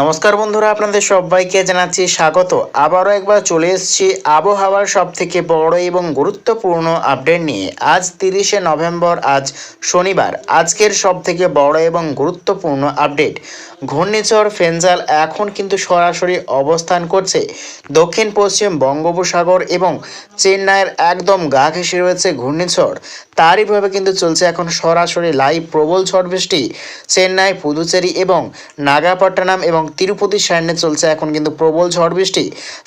নমস্কার বন্ধুরা, আপনাদের সবাইকে জানাচ্ছি স্বাগত। আবারও একবার চলে এসেছি আবহাওয়ার সব থেকে বড় এবং গুরুত্বপূর্ণ আপডেট নিয়ে। আজ তিরিশে নভেম্বর, আজ শনিবার। আজকের সব থেকে বড় এবং গুরুত্বপূর্ণ আপডেট। ঘূর্ণিঝড় ফেঞ্জাল এখন কিন্তু সরাসরি অবস্থান করছে। দক্ষিণ, পশ্চিম বঙ্গোপসাগর এবং চেন্নাইয়ের একদম গা ঘেঁষে রয়েছে ঘূর্ণিঝড়। তারইভাবে কিন্তু চলছে এখন সরাসরি লাইভ প্রবল ঝড় বৃষ্টি। চেন্নাই, পুদুচেরি এবং নাগাপট্টনম এবং তিরুপতির সামনে চলছে এখন কিন্তু প্রবল ঝড় বৃষ্টি।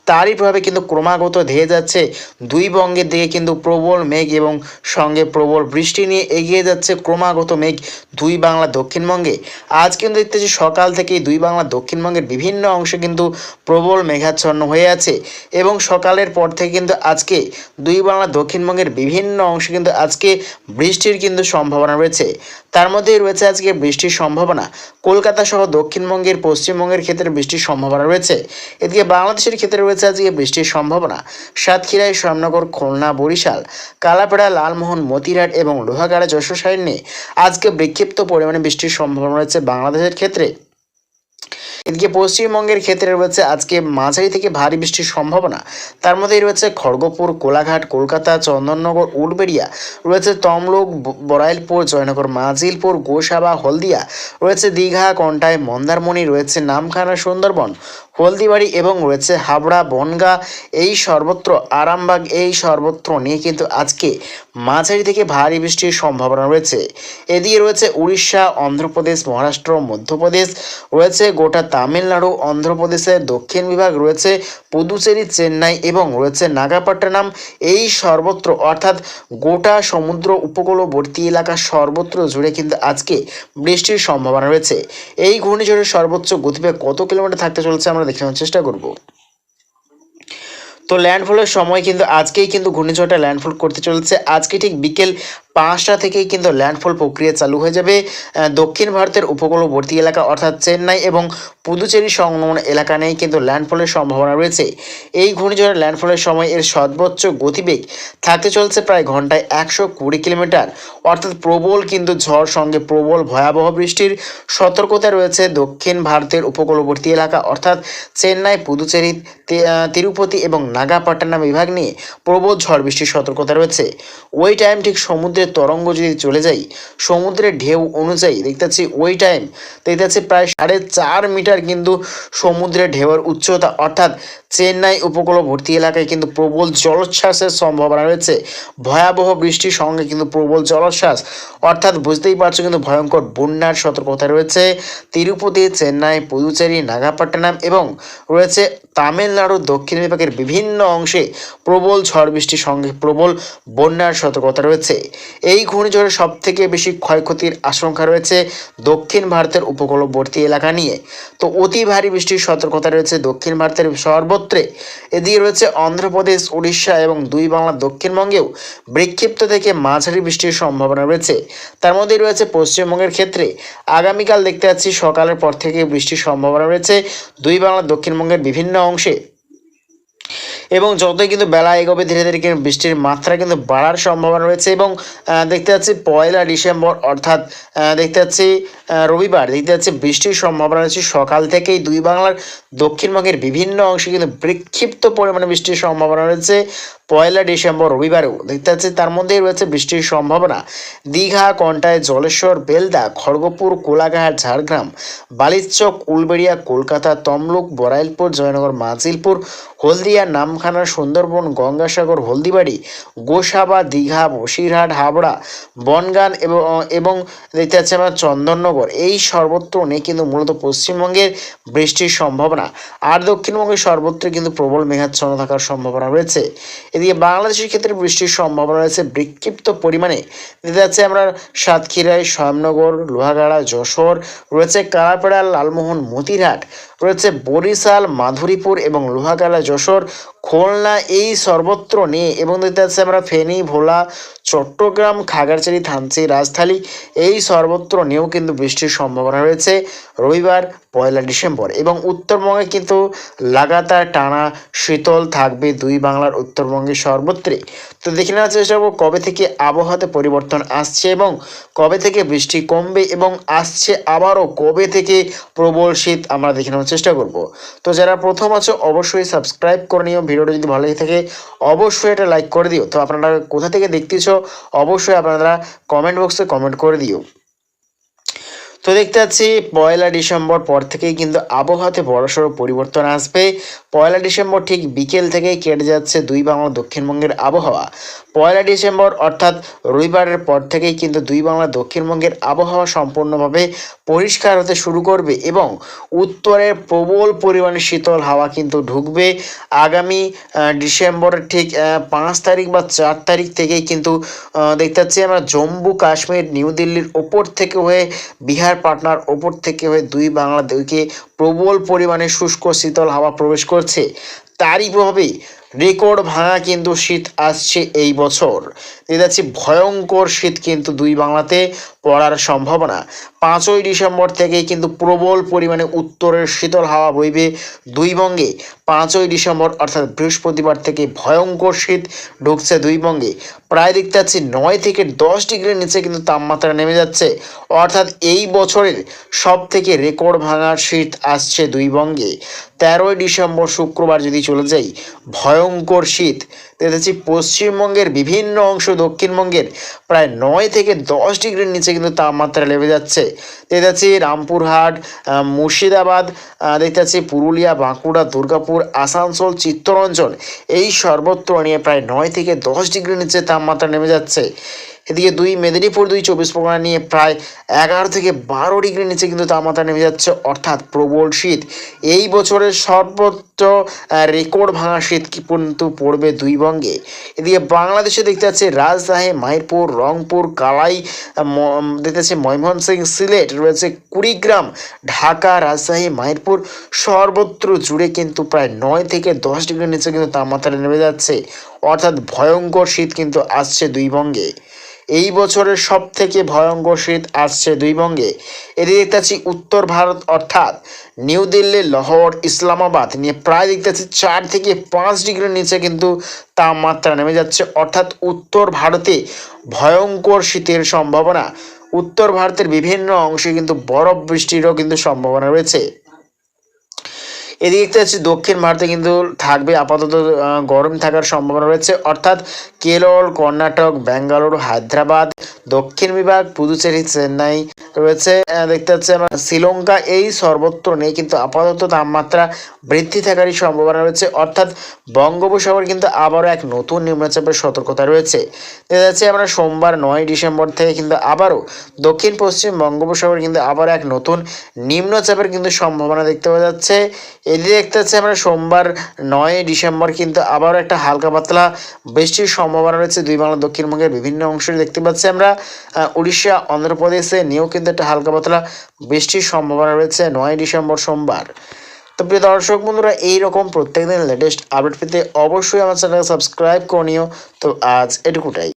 তারই প্রভাবে কিন্তু ক্রমাগত ধেয়ে যাচ্ছে। দুই বঙ্গের দিকে কিন্তু প্রবল মেঘ এবং সঙ্গে প্রবল বৃষ্টি নিয়ে এগিয়ে যাচ্ছে ক্রমাগত মেঘ দুই বাংলা দক্ষিণবঙ্গে। আজ কিন্তু দেখতেছি সকাল থেকেই দুই বাংলা দক্ষিণবঙ্গের বিভিন্ন অংশে কিন্তু প্রবল মেঘাচ্ছন্ন হয়ে আছে এবং সকালের পর থেকে কিন্তু আজকে দুই বাংলা দক্ষিণবঙ্গের বিভিন্ন অংশে কিন্তু আজকে বৃষ্টির কিন্তু সম্ভাবনা রয়েছে। তার মধ্যেই রয়েছে আজকে বৃষ্টির সম্ভাবনা। কলকাতা সহ দক্ষিণবঙ্গের পশ্চিমবঙ্গের ক্ষেত্রে বৃষ্টির সম্ভাবনা রয়েছে। এদিকে বাংলাদেশের ক্ষেত্রে রয়েছে আজকে বৃষ্টির সম্ভাবনা। সাতক্ষীরায় শ্যামনগর খুলনা, বরিশাল, কালাপাড়া, লালমোহন মতিরাট এবং লোহাগাড়া, যশোর সাইনে আজকে বিক্ষিপ্ত পরিমাণে বৃষ্টির সম্ভাবনা রয়েছে বাংলাদেশের ক্ষেত্রে। এদিকে পশ্চিমবঙ্গের ক্ষেত্রে রয়েছে আজকে মাঝারি থেকে ভারী বৃষ্টির সম্ভাবনা। তার মধ্যেই রয়েছে খড়গপুর, কোলাঘাট, কলকাতা, চন্দননগর, উলবেড়িয়া, রয়েছে তমলুক বরাইলপুর জয়নগর, মাজিলপুর, গোসাবা, হলদিয়া, রয়েছে দীঘা কন্টায় মন্দারমণি, রয়েছে নামখানা, সুন্দরবন, হলদিবাড়ি এবং রয়েছে হাবড়া, বনগা, এই সর্বত্র, আরামবাগ, এই সর্বত্র নিয়ে কিন্তু আজকে মাঝারি থেকে ভারী বৃষ্টির সম্ভাবনা রয়েছে। এদিকে রয়েছে উড়িষ্যা, অন্ধ্রপ্রদেশ, মহারাষ্ট্র, মধ্যপ্রদেশ, রয়েছে গোটা তামিলনাড়ু, অন্ধ্রপ্রদেশের দক্ষিণ বিভাগ, রয়েছে পুদুচেরি, চেন্নাই এবং রয়েছে নাগাপট্টনম। এই সর্বত্র, অর্থাৎ গোটা সমুদ্র উপকূলবর্তী এলাকা সর্বত্র জুড়ে কিন্তু আজকে বৃষ্টির সম্ভাবনা রয়েছে। এই ঘূর্ণিঝড়ের সর্বোচ্চ গতিবেগ কত কিলোমিটার থাকতে চলেছে আমরা দেখে চেষ্টা করব। তো ল্যান্ডফলের সময় কিন্তু আজকেই কিন্তু ঘূর্ণিঝড়টা ল্যান্ডফল করতে চলেছে। আজকে ঠিক বিকেল পাঁচটা থেকেই কিন্তু ল্যান্ডফল প্রক্রিয়া চালু হয়ে যাবে দক্ষিণ ভারতের উপকূলবর্তী এলাকা অর্থাৎ চেন্নাই এবং পুদুচেরি সংলগ্ন এলাকা নিয়েই কিন্তু ল্যান্ডফলের সম্ভাবনা রয়েছে। এই ঘূর্ণিঝড়ের ল্যান্ডফলের সময় এর সর্বোচ্চ গতিবেগ থাকতে চলছে প্রায় ঘন্টায় একশো কুড়ি কিলোমিটার। অর্থাৎ প্রবল কিন্তু ঝড় সঙ্গে প্রবল ভয়াবহ বৃষ্টির সতর্কতা রয়েছে দক্ষিণ ভারতের উপকূলবর্তী এলাকা অর্থাৎ চেন্নাই, পুদুচেরি তিরুপতি এবং নাগাপট্টনম বিভাগ নিয়ে প্রবল ঝড় বৃষ্টির সতর্কতা রয়েছে। ওই টাইম ঠিক সমুদ্রের তরঙ্গ যদি চলে যাই সমুদ্রের ঢেউ অনুযায়ী দেখতে পাচ্ছি ওই টাইম দেখতে পাচ্ছি প্রায় সাড়ে চার মিটার কিন্তু সমুদ্রের ঢেউয়ের উচ্চতা, অর্থাৎ চেন্নাই উপকূলবর্তী এলাকায় কিন্তু প্রবল জলোচ্ছ্বাসের সম্ভাবনা রয়েছে। ভয়াবহ বৃষ্টির সঙ্গে কিন্তু প্রবল জলোচ্ছ্বাস। অর্থাৎ বুঝতেই পারছ কিন্তু ভয়ঙ্কর বন্যার সতর্কতা রয়েছে। তিরুপতি, চেন্নাই, পুদুচেরি, নাগাপট্টনম এবং রয়েছে তামিলনাড়ুর দক্ষিণ বিভাগের বিভিন্ন অংশে প্রবল ঝড় বৃষ্টির সঙ্গে প্রবল বন্যার সতর্কতা রয়েছে। এই ঘূর্ণিঝড়ের সব থেকে বেশি ক্ষয়ক্ষতির আশঙ্কা রয়েছে দক্ষিণ ভারতের উপকূলবর্তী এলাকা নিয়ে। তো অতি ভারী বৃষ্টির সতর্কতা রয়েছে দক্ষিণ ভারতের সর্বত্রে। এদিকে রয়েছে অন্ধ্রপ্রদেশ উড়িষ্যা এবং দুই বাংলা দক্ষিণবঙ্গেও বিক্ষিপ্ত থেকে মাঝারি বৃষ্টির সম্ভাবনা রয়েছে। তার মধ্যেই রয়েছে পশ্চিমবঙ্গের ক্ষেত্রে। আগামীকাল দেখতে পাচ্ছি সকালের পর থেকে বৃষ্টির সম্ভাবনা রয়েছে। দুই বাংলা দক্ষিণবঙ্গের বিভিন্ন অংশে এবং যতই কিন্তু বেলা এগোবে, ধীরে ধীরে কিন্তু বৃষ্টির মাত্রা কিন্তু বাড়ার সম্ভাবনা রয়েছে এবং দেখতে পাচ্ছি পয়লা ডিসেম্বর, অর্থাৎ দেখতে পাচ্ছি রবিবার, দেখতে পাচ্ছি বৃষ্টির সম্ভাবনা রয়েছে। সকাল থেকেই দুই বাংলার দক্ষিণবঙ্গের বিভিন্ন অংশে কিন্তু বিক্ষিপ্ত পরিমাণে বৃষ্টির সম্ভাবনা রয়েছে। পয়লা ডিসেম্বর রবিবারেও। দেখতে পাচ্ছি তার মধ্যেই রয়েছে বৃষ্টির সম্ভাবনা। দীঘা কন্টায় জলেশ্বর, বেলদা, খড়গপুর, কোলাঘাট, ঝাড়গ্রাম, বালিচক, উলবেড়িয়া, কলকাতা, তমলুক, বরাইলপুর, জয়নগর, মাজিলপুর, হলদিয়া, নামখানা, সুন্দরবন, গঙ্গাসাগর, হলদিবাড়ি, গোসাবা, দীঘা, বসিরহাট, হাবড়া, বনগান এবং এবং দেখতে পাচ্ছি আমরা চন্দননগর। এই সর্বত্র নেই কিন্তু মূলত পশ্চিমবঙ্গের বৃষ্টির সম্ভাবনা। আর দক্ষিণবঙ্গের সর্বত্র কিন্তু প্রবল মেঘাচ্ছন্ন থাকার সম্ভাবনা রয়েছে। এদিকে বাংলাদেশের ক্ষেত্রে বৃষ্টির সম্ভাবনা রয়েছে। বিক্ষিপ্ত পরিমাণে। দিতে যাচ্ছে আমরা সাতক্ষীরায় শ্যামনগর লোহাগাড়া, যশোর, রয়েছে কালাপাড়া, লালমোহন, মতিরহাট। রয়েছে বরিশাল, মাধুরীপুর এবং লোহাগাড়া যশোর, খুলনা, এই সর্বত্র নিয়ে এবং দেখতে পাচ্ছি আমরা ফেনী, ভোলা, চট্টগ্রাম, খাগড়াছড়ি, থানচি, রাজধানী, এই সর্বত্র নিয়েও কিন্তু বৃষ্টির সম্ভাবনা রয়েছে রবিবার, পয়লা ডিসেম্বর। এবং উত্তরবঙ্গে কিন্তু লাগাতার টানা শীতল থাকবে দুই বাংলার উত্তরবঙ্গে সর্বত্রে। তো দেখে নেওয়ার চেষ্টা করব কবে থেকে আবহাওয়াতে পরিবর্তন আসছে এবং কবে থেকে বৃষ্টি কমবে এবং আসছে আবারও কবে থেকে প্রবল শীত আমরা দেখে নেওয়ার চেষ্টা করব। তো যারা প্রথম আছো, অবশ্যই সাবস্ক্রাইব করে নিও। ভিডিওটা যদি ভালো লেগে থাকে, অবশ্যই এটা লাইক করে দিও। তো আপনারা কোথা থেকে দেখতেছ, অবশ্যই আপনারা কমেন্ট বক্সে কমেন্ট করে দিও। তো দেখতে পাচ্ছি, পয়লা ডিসেম্বর পর থেকেই কিন্তু আবহাওয়াতে বড়সড় পরিবর্তন আসবে। পয়লা ডিসেম্বর ঠিক বিকেল থেকেই কেটে যাচ্ছে দুই বাংলা দক্ষিণবঙ্গের আবহাওয়া। পয়লা ডিসেম্বর অর্থাৎ রবিবারের পর থেকেই কিন্তু দুই বাংলা দক্ষিণবঙ্গের আবহাওয়া সম্পূর্ণভাবে পরিষ্কার হতে শুরু করবে এবং উত্তরের প্রবল পরিমাণে শীতল হাওয়া কিন্তু ঢুকবে। আগামী ডিসেম্বরের ঠিক পাঁচ তারিখ বা চার তারিখ থেকেই কিন্তু দেখতে পাচ্ছি আমরা জম্মু কাশ্মীর নিউ দিল্লির ওপর থেকে হয়ে বিহার পাটনার ওপর থেকে হয়ে দুই বাংলা দিকে প্রবল পরিমাণে শুষ্ক শীতল হাওয়া প্রবেশ করছে। তারই প্রভাবেই রেকর্ড ভাঙা কিন্তু শীত আসছে এই বছর। যাচ্ছি, ভয়ঙ্কর শীত কিন্তু দুই বাংলাতে পড়ার সম্ভাবনা। পাঁচই ডিসেম্বর থেকেই কিন্তু প্রবল পরিমাণে উত্তরের শীতল হাওয়া বইবে দুই বঙ্গে। পাঁচই ডিসেম্বর, অর্থাৎ বৃহস্পতিবার থেকে ভয়ঙ্কর শীত ঢুকছে দুই বঙ্গে। প্রায় দেখতে পাচ্ছি নয় থেকে দশ ডিগ্রির নিচে কিন্তু তাপমাত্রা নেমে যাচ্ছে। অর্থাৎ এই বছরের সব থেকে রেকর্ড ভাঙার শীত আসছে দুই বঙ্গে। তেরোই ডিসেম্বর, শুক্রবার যদি চলে যাই, ভয়ঙ্কর শীত। দেখেছি পশ্চিমবঙ্গের বিভিন্ন অংশ দক্ষিণবঙ্গের প্রায় নয় থেকে দশ ডিগ্রির নিচে কিন্তু তাপমাত্রা নেমে যাচ্ছে। দেখতে রামপুরহাট মুর্শিদাবাদ দেখতে পাচ্ছি পুরুলিয়া, বাঁকুড়া, দুর্গাপুর, আসানসোল, চিত্তরঞ্জন। এই সর্বত্র নিয়ে প্রায় নয় থেকে দশ ডিগ্রির নিচে তাপমাত্রা নেমে যাচ্ছে। এদিকে দুই, মেদিনীপুর দুই, চব্বিশ পরগনা নিয়ে প্রায় এগারো থেকে বারো ডিগ্রির নিচে কিন্তু তাপমাত্রা নেমে যাচ্ছে, অর্থাৎ প্রবল শীত। এই বছরের সর্বোচ্চ রেকর্ড ভাঙা শীত কিন্তু পড়বে দুই বঙ্গে। এদিকে বাংলাদেশে দেখতে পাচ্ছি রাজশাহী মাহিরপুর, রংপুর, কালাই দেখতে পাচ্ছি ময়মনসিংহ, সিলেট, রয়েছে কুড়িগ্রাম, ঢাকা রাজশাহী মাহিরপুর। সর্বত্র জুড়ে কিন্তু প্রায় নয় থেকে দশ ডিগ্রির নিচে কিন্তু তাপমাত্রা নেমে যাচ্ছে, অর্থাৎ ভয়ঙ্কর শীত কিন্তু আসছে দুই বঙ্গে। এই বছরের সব থেকে ভয়ঙ্কর শীত আসছে দুই বঙ্গে। এদিকে দেখতে পাচ্ছি উত্তর ভারত অর্থাৎ নিউ দিল্লি, লাহোর, ইসলামাবাদ নিয়ে প্রায় দেখতে পাচ্ছি চার থেকে পাঁচ ডিগ্রির নিচে কিন্তু তাপমাত্রা নেমে যাচ্ছে। অর্থাৎ উত্তর ভারতে ভয়ঙ্কর শীতের সম্ভাবনা। উত্তর ভারতের বিভিন্ন অংশে কিন্তু বরফ বৃষ্টিরও কিন্তু সম্ভাবনা রয়েছে। এদিকে দেখতে দক্ষিণ ভারতে কিন্তু থাকবে আপাতত গরম থাকার সম্ভাবনা রয়েছে। অর্থাৎ কেরল, কর্ণাটক, ব্যাঙ্গালুরু, হায়দ্রাবাদ, দক্ষিণ বিভাগ, পুদুচেরি, চেন্নাই রয়েছে। দেখতে পাচ্ছি আমরা শ্রীলঙ্কা, এই সর্বত্র নেই, কিন্তু আপাতত তাপমাত্রা বৃদ্ধি থাকারই সম্ভাবনা রয়েছে। অর্থাৎ বঙ্গোপসাগর কিন্তু আবারও এক নতুন নিম্নচাপের সতর্কতা রয়েছে। দেখা যাচ্ছে আমরা সোমবার নয় ডিসেম্বর থেকে কিন্তু আবারও দক্ষিণ পশ্চিম বঙ্গোপসাগর কিন্তু আবার এক নতুন নিম্নচাপের কিন্তু সম্ভাবনা দেখতে পাওয়া যাচ্ছে। এদিকে দেখতে পাচ্ছি আমরা সোমবার নয় ডিসেম্বর কিন্তু আবারও একটা হালকা পাতলা বৃষ্টির সম্ভাবনা রয়েছে। দুই বাংলা দক্ষিণবঙ্গের বিভিন্ন অংশে দেখতে পাচ্ছি আমরা উড়িষ্যা, অন্ধ্রপ্রদেশে নিয়েও কিন্তু একটা হালকা পাতলা বৃষ্টির সম্ভাবনা রয়েছে নয় ডিসেম্বর সোমবার। তো প্রিয় দর্শক বন্ধুরা, এইরকম প্রত্যেক দিন লেটেস্ট আপডেট পেতে অবশ্যই আমার চ্যানেলকে সাবস্ক্রাইব করে নিও। তো আজ এটুকুটাই।